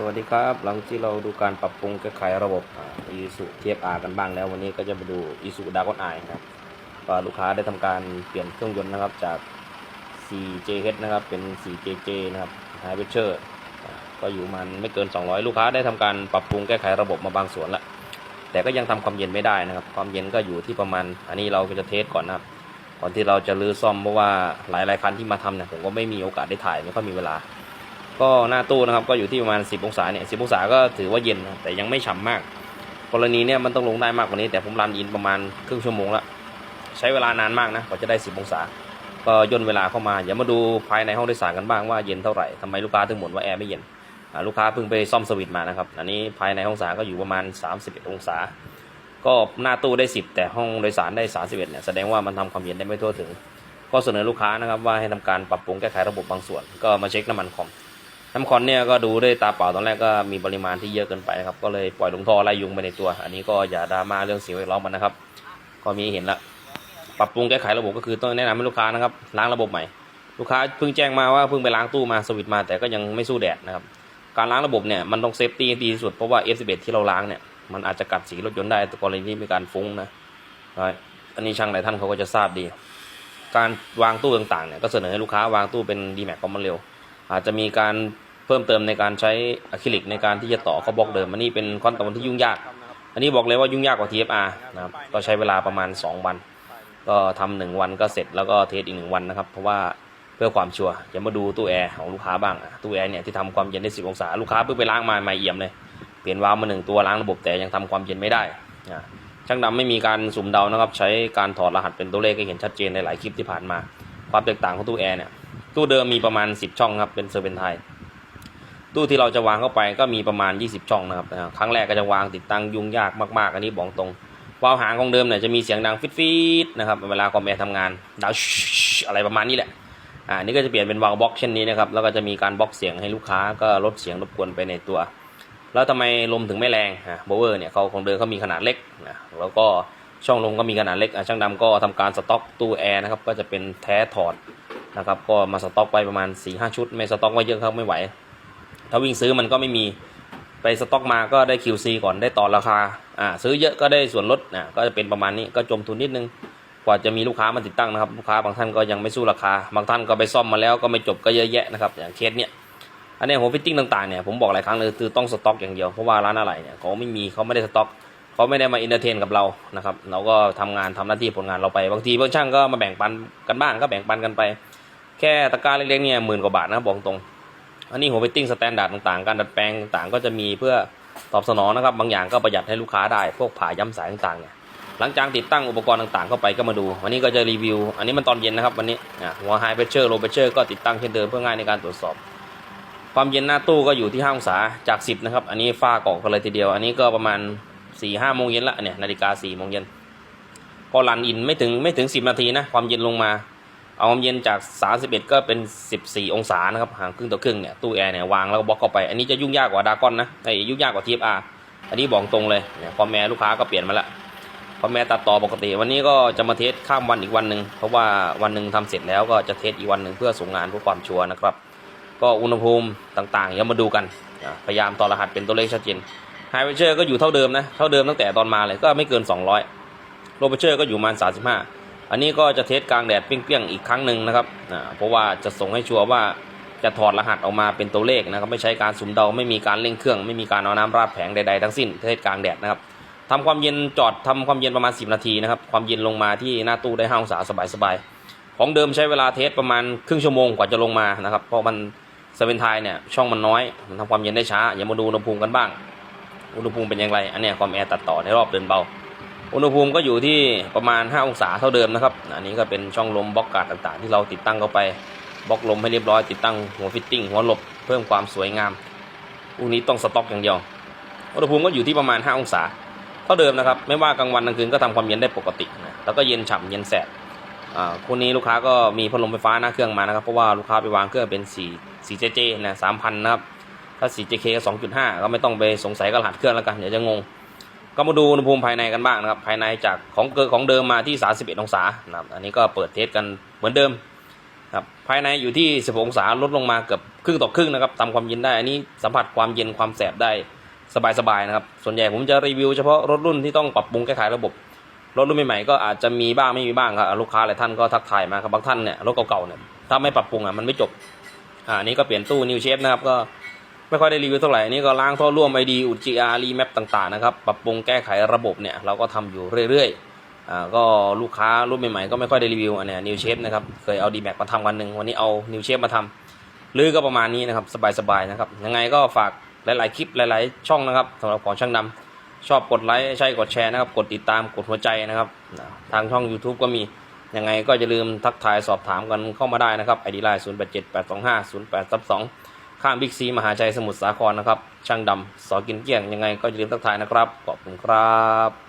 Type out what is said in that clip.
สวัสดีครับหลังที่เราดูการปรับปรุงแก้ไขระบบอีสุเทียบอากันบ้างแล้ววันนี้ก็จะมาดูอีสุดากอนไอนะครับก็ลูกค้าได้ทำการเปลี่ยนเครื่องยนต์นะครับจาก 4JH นะครับเป็น 4JJ นะครับไฮเวเชอร์ก็อยู่มันไม่เกิน 200 ลูกค้าได้ทำการปรับปรุงแก้ไขระบบมาบางส่วนละแต่ก็ยังทำความเย็นไม่ได้นะครับ ความเย็นก็อยู่ที่ประมาณ อันนี้เราก็จะเทสก่อนนะครับก่อนที่เราจะรื้อซ่อมเพราะว่าหลายๆคันที่มาทำเนี่ยผมก็ไม่มีโอกาสได้ถ่ายไม่ค่อยมีเวลา ก็หน้าตู้นะครับก็อยู่ที่ประมาณ 10 องศาเนี่ย10องศาก็ถือว่าเย็นแต่ยังไม่ฉ่ำมาก กรณีเนี่ยมันต้องลงได้มากกว่านี้ แต่ผมรันอินประมาณครึ่งชั่วโมงละใช้เวลานานมากนะกว่าจะได้ 10 องศา ก็ย่นเวลาเข้ามาอย่ามาดูภายในห้องโดยสารกันบ้างว่าเย็นเท่าไหร่ทำไมลูกค้าถึงบ่นว่าแอร์ไม่เย็นลูกค้าเพิ่งไปซ่อมสวิตช์มานะครับอันนี้ภายในห้องโดยสารก็อยู่ประมาณ 31 องศา ก็หน้าตู้ได้ 10 แต่ห้องโดยสารได้ 31เนี่ยแสดงว่ามันทำความเย็นได้ไม่ทั่วถึง ก็เสนอลูกค้านะครับว่าให้ทำการปรับปรุงแก้ไขระบบบางส่วน ก็มาเช็คน้ำมันคอม น้ำคอนเนี่ยก็ดูด้วยตาเปล่าตอนแรกก็มีปริมาณที่เยอะเกินไปครับก็เลยปล่อยลงท่อไล่ยุงไปในตัว อันนี้ก็อย่าดราม่าเรื่องสียงแวดล้อมมันนะครับ ก็มีเห็นละปรับปรุงแก้ไขระบบก็คือต้องแนะนำให้ลูกค้านะครับล้างระบบใหม่ ลูกค้าเพิ่งแจ้งมาว่าเพิ่งไปล้างตู้มาสวิตช์มา แต่ก็ยังไม่สู้แดดนะครับการล้างระบบเนี่ยมันต้องเซฟตี้ดีที่สุดเพราะว่า F11 ที่เราล้างเนี่ยมันอาจจะกัดสีรถยนต์ได้กรณีที่มีการฟุ้งนะอันนี้ช่างหลายท่านเขาก็จะทราบดี การวางตู้ต่างๆเนี่ยก็เสนอให้ลูกค้าวางตู้เป็น d m a x ความเร็ว อาจจะมีการ เพิ่มเติมในการใช้อะคริลิกในการที่จะต่อเข้าบล็อกเดิมอันนี้เป็นคอนตอมที่ยุ่งยาก อันนี้บอกเลยว่ายุ่งยากกว่า TFR นะครับก็ใช้เวลาประมาณ 2 วัน ก็ทำหนึ่งวันก็เสร็จแล้วก็เทสอีกหนึ่งวันนะครับ เพราะว่าเพื่อความชัวร์จะมาดูตู้แอร์ของลูกค้าบ้างตู้แอร์เนี่ยที่ทำความเย็นได้ 10 องศาลูกค้าเพิ่งไปล้างมาใหม่เอี่ยมเลยเปลี่ยนวาล์วมาหนึ่งตัวล้างระบบแต่ยังทำความเย็นไม่ได้นะช่างดำไม่มีการสุ่มเดานะครับ ใช้การถอดรหัสเป็นตัวเลขให้เห็นชัดเจนในหลายคลิปที่ผ่านมา ความแตกต่างของตู้แอร์เนี่ยตู้เดิมมีประมาณ 10 ช่องครับเป็นเซอร์เวนไทย ตู้ที่เราจะวางเข้าไปก็มีประมาณ 20 ช่องนะครับครั้งแรกก็จะวางติดตั้งยุ่งยากมากๆ อันนี้บอกตรงวาล์วหางของเดิมเนี่ยจะมีเสียงดังฟิดๆนะครับเวลาคอมแอร์ทำงานดังอะไรประมาณนี้แหละอ่านี่ก็จะเปลี่ยนเป็นวาล์วบล็อกเช่นนี้นะครับแล้วก็จะมีการบล็อกเสียงให้ลูกค้าก็ลดเสียงรบกวนไปในตัว แล้วทำไมลมถึงไม่แรงฮะโบเวอร์เนี่ยเขาของเดิมเขามีขนาดเล็กนะแล้วก็ช่องลมก็มีขนาดเล็กอะช่างดำก็ทำการสต็อกตู้แอร์นะครับก็จะเป็นแท้ถอดนะครับก็มาสต็อกไปประมาณ4ีหชุด ไม่สต็อกไว้เยอะครับไม่ไหว ถ้าวิ่งซื้อมันก็ไม่มีไปสต็อกมาก็ได้ QC ก่อนได้ต่อราคาอ่าซื้อเยอะก็ได้ส่วนลดอ่าก็จะเป็นประมาณนี้ก็จมทุนนิดนึงกว่าจะมีลูกค้ามาติดตั้งนะครับลูกค้าบางท่านก็ยังไม่สู้ราคา บางท่านก็ไปซ่อมมาแล้วก็ไม่จบก็เยอะแยะนะครับอย่างเคสเนี้ยอันนี้หัวฟิตติ้งต่างๆเนี่ยผมบอกหลายครั้งเลยคือต้องสต็อกอย่างเดียวเพราะว่าร้านอะไรเนี่ยเขาไม่มีเขาไม่ได้สต็อกเขาไม่ได้มาอินเตอร์เทนกับเรานะครับเราก็ทำงานทำหน้าที่ผลงานเราไปบางทีเพื่อนช่างก็มาแบ่งปันกันบ้างก็แบ่งปันกันไป แค่ตะกร้าเล็กๆเนี่ยหมื่นกว่าบาทนะบอกตรง อันนี้หัวฟิตติ้งสแตนดาร์ดต่างๆ การดัดแปลงต่างๆ ก็จะมีเพื่อตอบสนองนะครับ บางอย่างก็ประหยัดให้ลูกค้าได้ พวกผ่าย้ำสายต่างๆเนี่ยหลังจากติดตั้งอุปกรณ์ต่างๆ เข้าไปก็มาดู วันนี้ก็จะรีวิว อันนี้มันตอนเย็นนะครับวันนี้อะหัวไฮเพรสเชอร์โลเพรสเชอร์ก็ติดตั้งเช่นเดิมเพื่อง่ายในการตรวจสอบ ความเย็นหน้าตู้ก็อยู่ที่5องศาจาก 10นะครับอันนี้ฝ้ากรอกกันเลยทีเดียว อันนี้ก็ประมาณ4ี่ห้าโมงเย็นละเนี่ยนาฬิกา4ี่โมงเย็นพอรันอินไม่ถึงไม่ถึง 10 นาทีนะความเย็นลงมา เอาความเย็นจาก 31 ก็เป็น 14 องศานะครับห่างครึ่งต่อครึ่งเนี่ยตู้แอร์เนี่ยวางแล้วก็บล็อกเข้าไปอันนี้จะยุ่งยากกว่าดากอนนะไอ้ยุ่งยากกว่า TFR อันนี้บอกตรงเลยเนี่ยคอมแมลูกค้าก็เปลี่ยนมาละคอมแมร์ตัดต่อปกติ วันนี้ก็จะมาเทสข้ามวันอีกวันหนึ่งเพราะว่าวันหนึ่งทำเสร็จแล้วก็จะเทสอีกวันหนึ่งเพื่อส่งงานเพื่อความชัวร์นะครับ ก็อุณหภูมิต่างๆเดี๋ยวมาดูกันพยายามต่อรหัสเป็นตัวเลขชัดเจนไฮเวเชอร์ก็อยู่เท่าเดิมนะเท่าเดิมตั้งแต่ตอนมาเลยก็ไม่เกิน 200โลเวเชอร์ก็อยู่ประมาณ35 อันนี้ก็จะเทสกลางแดดเปรี้ยงๆอีกครั้งหนึ่งนะครับเพราะว่าจะส่งให้ชัวร์ว่าจะถอดรหัสออกมาเป็นตัวเลขนะครับ ไม่ใช้การสุ่มเดาไม่มีการเร่งเครื่อง ไม่มีการเอาน้ำราดแผงใดๆทั้งสิ้นเทสกลางแดดนะครับทำความเย็นจอดทำความเย็นประมาณ 10 นาทีนะครับ ความเย็นลงมาที่หน้าตู้ได้5องศาสบายๆของเดิมใช้เวลาเทสประมาณครึ่งชั่วโมงกว่าจะลงมานะครับ เพราะมันเซเว่นไทยเนี่ยช่องมันน้อยมันทำความเย็นได้ช้าอย่ามาดูอุณหภูมิกันบ้าง อุณหภูมิเป็นอย่างไร อันเนี้ยความแอร์ตัดต่อในรอบเดินเบา อุณหภูมิก็อยู่ที่ประมาณ 5 องศาเท่าเดิมนะครับ อันนี้ก็เป็นช่องลมบล็อกกาดต่างๆ ที่เราติดตั้งเข้าไปบล็อกลมให้เรียบร้อยติดตั้งหัวฟิตติ้งหัวหลบเพิ่มความสวยงามอุนี้ต้องสต็อกอย่างเดียว อุณหภูมิก็อยู่ที่ประมาณ 5 องศาเท่าเดิมนะครับ ไม่ว่ากลางวันกลางคืนก็ทำความเย็นได้ปกตินะแล้วก็เย็นฉ่ำเย็นแสบคู่นี้ลูกค้าก็มีพัดลมไฟฟ้าหน้าเครื่องมานะครับ เพราะว่าลูกค้าไปวางเครื่องเป็น4 4JJ นะ3,000นะครับถ้า 4JK ก็2.5 ก็ไม่ต้องไปสงสัยกับรหัสเครื่องแล้วกันเดี๋ยวจะงง ก็มาดูอุณหภูมิภายในกันบ้างนะครับ ภายในจากของเกิของเดิมมาที่ 31 องศานะครับอันนี้ก็เปิดเทสกันเหมือนเดิมครับภายในอยู่ที่ 16 องศาลดลงมาเกือบครึ่งต่อครึ่งนะครับทำความเย็นได้ อันนี้สัมผัสความเย็นความแสบได้สบายๆนะครับ ส่วนใหญ่ผมจะรีวิวเฉพาะรถรุ่นที่ต้องปรับปรุงแก้ไขระบบ รถรุ่นใหม่ๆก็อาจจะมีบ้างไม่มีบ้างครับลูกค้าหลายท่านก็ทักทายมาครับบางท่านเนี่ยรถเก่าๆเนี่ยถ้าไม่ปรับปรุงอะมันไม่จบอ่าอันนี้ก็เปลี่ยนตู้นิวเชฟนะครับก็ ไม่ค่อยได้รีวิวเท่าไหร่นี่ก็ล้างท่อร่วมไอดีอุจีอารีแมปต่างๆนะครับปรับปรุงแก้ไขระบบเนี่ยเราก็ทำอยู่เรื่อยๆอ่าก็ลูกค้ารุ่นใหม่ๆก็ไม่ค่อยได้รีวิวอันเนี้ยนิวเชฟนะครับเคยเอาดีแม็กมาทำวันหนึ่งวันนี้เอานิวเชฟมาทำลือก็ประมาณนี้นะครับสบายๆนะครับยังไงก็ฝากหลายๆคลิปหลายๆช่องนะครับสำหรับของช่างดำชอบกดไลค์ใช่กดแชร์นะครับ กดติดตามกดหัวใจนะครับทางช่อง YouTube ก็มียังไงก็อย่าลืมทักทายสอบถามกันเข้ามาได้นะครับไอดีไลน์0 8 7 8 2 5 0 8 3 2 ข้างบิ๊กซีมหาชัยสมุทรสาครนะครับ ช่างดำสอกินเกลี้ยงยังไงก็อย่าลืมทักทายนะครับ ขอบคุณครับ